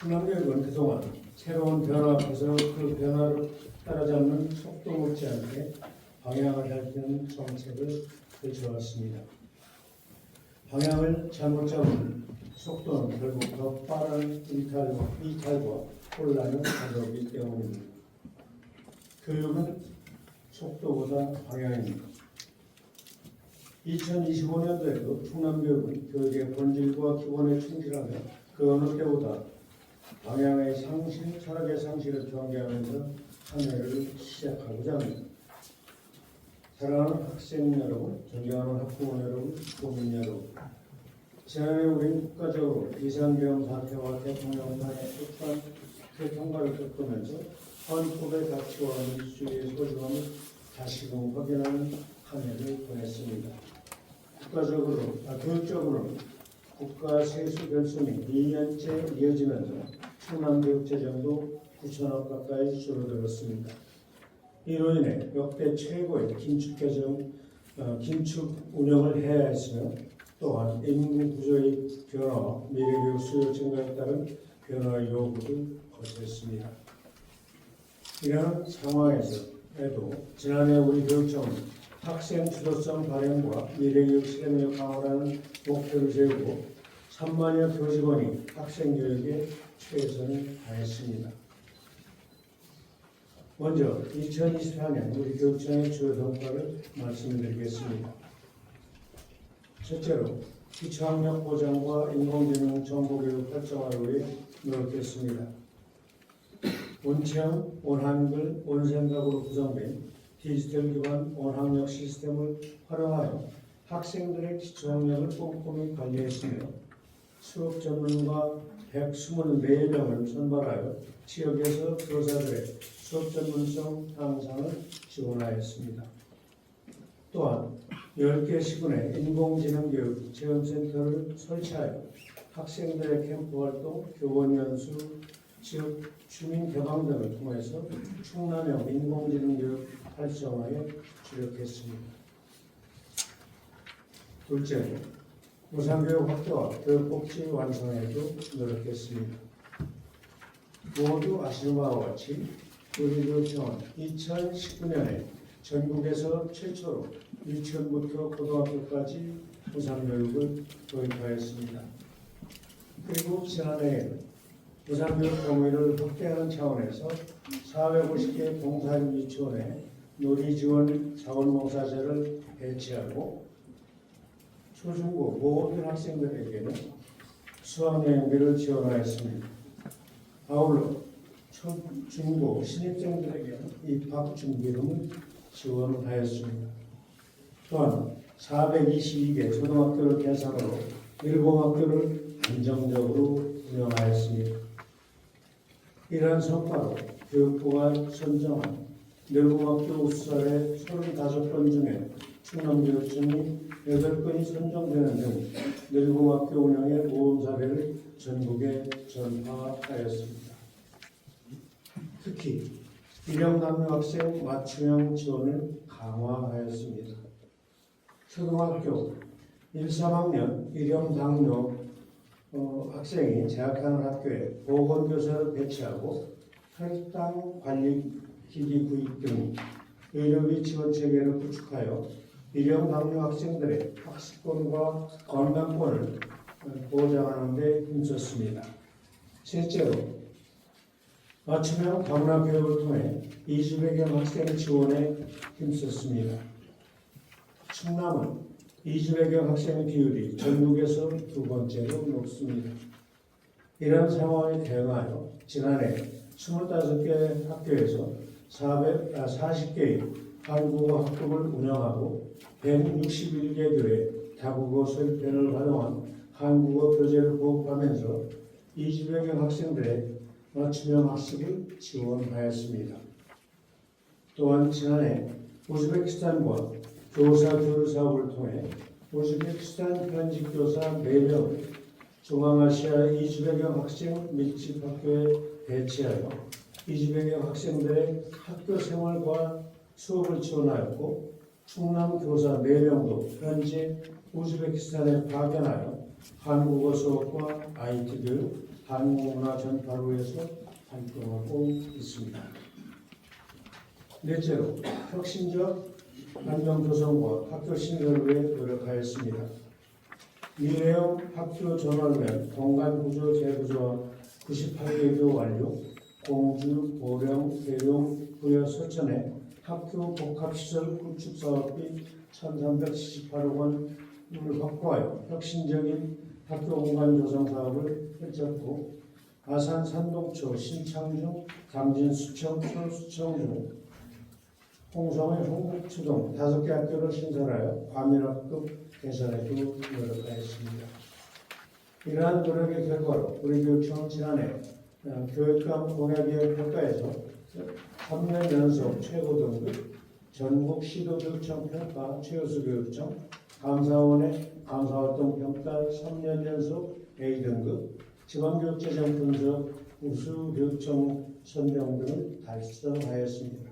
충남교육은 그동안 새로운 변화 앞에서 그 변화를 따라잡는 속도 못지않게 방향을 살피는 정책을 펼쳐왔습니다. 방향을 잘못 잡으면 속도는 결국 더 빠른 이탈과, 이탈과 혼란을 가져오기 때문입니다. 교육은 속도보다 방향입니다. 2025년도에도 충남교육은 교육의 본질과 기본에 충실하며 그 어느 때보다 방향의 상실, 철학의 상실을 경계하면서 한 해를 시작하고자 합니다. 사랑하는 학생 여러분, 존경하는 학부모 여러분, 국민 여러분, 지난해 우리는 국가적으로 비상계엄 사태와 대통령단의 특판 대통과를 겪으면서 헌법의 가치와 민주주의의 소중함을 다시금 확인하는 한 해를 보냈습니다. 국가적으로, 아, 교육적으로는 국가 세수 결손이 2년째 이어지면서 충남 교육 재정도 9천억 가까이 줄어들었습니다. 이로 인해 역대 최고의 긴축 개정, 어, 긴축 운영을 해야 했으며 또한 인구 구조의 변화와 미래교육 수요 증가에 따른 변화 요구를 거쳤습니다. 이러한 상황에서에도 지난해 우리 교육청은 학생 주도성 발행과 미래교육 실행력 강화라는 목표를 세우고 3만여 교직원이 학생 교육에 최선을 다했습니다. 먼저 2024년 우리 교육청의 주요 성과를 말씀드리겠습니다. 첫째로 기초학력 보장과 인공지능 정보교육 활성화를 위해 노력했습니다. 온체형, 온한글, 온생각으로 구성된 디지털 기반 온학력 시스템을 활용하여 학생들의 기초학력을 꼼꼼히 관리했으며 수업 전문가 124명을 선발하여 지역에서 교사들의 수업 전문성 향상을 지원하였습니다. 또한 10개 시군의 인공지능 교육 체험센터를 설치하여 학생들의 캠프 활동, 교원 연수, 지역 주민 개방 등을 통해서 충남형 인공지능 교육 활성화에 주력했습니다. 둘째로 무상교육 확대와 교육복지 완성에도 노력했습니다. 모두 아시는 바와 같이 우리 교육청은 2019년에 전국에서 최초로 유치원부터 고등학교까지 무상교육을 도입하였습니다. 그리고 지난해에는 무상교육 범위를 확대하는 차원에서 450개 봉사육 유치원에 놀이지원 자원봉사제를 배치하고 초중고 모든 학생들에게는 수학여행비를 지원하였습니다. 아울러 초, 중고 신입생들에게는 입학 준비금을 지원하였습니다. 또한 422개 초등학교를 대상으로 일공학교를 안정적으로 운영하였습니다. 이러한 성과로 교육부가 선정한 일공학교 우수사의 35건 중에 충남교육청이 8건이 선정되는 등 일공학교 운영의 모범 사례를 전국에 전파하였습니다. 특히 일형 남녀 학생 맞춤형 지원을 강화하였습니다. 초등학교 1, 3학년 일형당뇨 어, 학생이 재학하는 학교에 보건교사를 배치하고 혈당 관리 기기 구입 등 의료비 지원 체계를 구축하여 일형당뇨 학생들의 학습권과 건강권을 보장하는 데 힘썼습니다. 셋째로 맞춤형 다문화 교육을 통해 이주배경 학생 지원에 힘썼습니다. 충남은 이주배경 학생 비율이 전국에서 두 번째로 높습니다. 이런 상황에 대응하여 지난해 25개 학교에서 400, 아, 40개의 한국어 학급을 운영하고 161개 교회 다국어 설편을 활용한 한국어 교재를 보급하면서 이주배경 학생들의 맞춤형 학습을 지원하였습니다. 또한 지난해 우즈베키스탄과 교사 교류 사업을 통해 우즈베키스탄 현직 교사 4명 중앙아시아 이주배경 학생 밀집 학교에 배치하여 이주배경 학생들의 학교 생활과 수업을 지원하였고 충남 교사 4명도 현재 우즈베키스탄에 파견하여 한국어 수업과 IT 교육, 한국 문화 전파를 위해서 활동하고 있습니다. 넷째로 혁신적 환경 조성과 학교 신설을 위해 노력하였습니다. 미래형 학교 전환면 공간 구조 재구조와 98개 교 완료, 공주, 보령, 대용, 부여 서천에 학교 복합시설 구축 사업비 1,378억 원을 확보하여 혁신적인 학교 공간 조성 사업을 펼쳤고 아산 산동초, 신창중, 강진수청, 서수청 중 홍성의 홍북초 등 다섯 개 학교를 신설하여 과밀학급 개선에도 노력하였습니다. 이러한 노력의 결과로 우리 교육청은 지난해 어, 교육감 공약의 평가에서 3년 연속 최고 등급 전국 시도교육청 평가 최우수 교육청 감사원의 감사활동 평가 3년 연속 A등급 지방교육재정 분석 우수 교육청 선정 등을 달성하였습니다.